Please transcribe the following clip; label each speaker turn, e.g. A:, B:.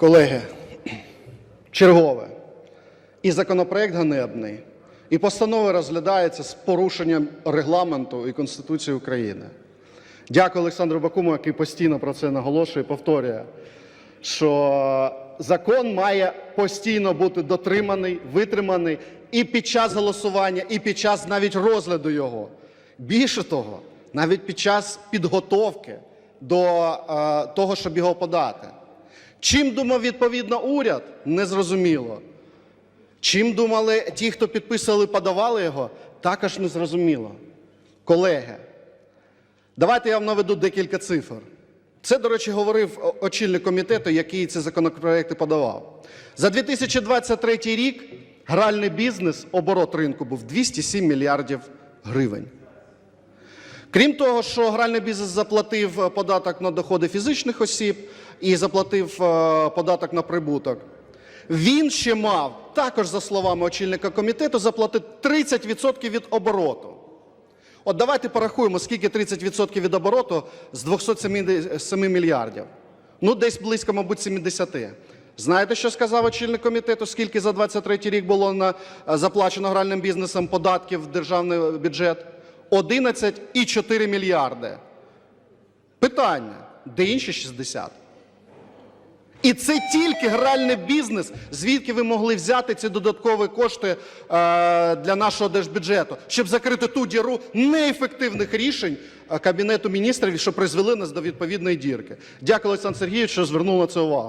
A: Колеги, чергове. І законопроект ганебний, і постанова розглядається з порушенням регламенту і Конституції України. Дякую Олександру Бакуму, який постійно про це наголошує, повторює, що закон має постійно бути дотриманий, витриманий і під час голосування, і під час навіть розгляду його. Більше того, навіть під час підготовки до е, того, щоб його подати. Чим думав відповідно уряд, незрозуміло. Чим думали ті, хто підписували, подавали його, також незрозуміло. Колеги, давайте я вам наведу декілька цифр. Це, до речі, говорив очільник комітету, який ці законопроекти подавав. За 2023 рік гральний бізнес, оборот ринку був 207 мільярдів гривень. Крім того, що гральний бізнес заплатив е, податок на доходи фізичних осіб і заплатив е, податок на прибуток, він ще мав, також за словами очільника комітету, заплатити 30% від обороту. От давайте порахуємо, скільки 30% від обороту з 207 мільярдів. Ну, десь близько, мабуть, 70. Знаєте, що сказав очільник комітету, скільки за 23 рік було на, е, заплачено гральним бізнесом податків в державний бюджет? 11,4 мільярди. Питання, де інші 60? І це тільки гральний бізнес, звідки ви могли взяти ці додаткові кошти е, для нашого держбюджету, щоб закрити ту діру неефективних рішень е, Кабінету міністрів, що призвели нас до відповідної дірки. Дякую, Олександр Сергійович, що звернув на це увагу.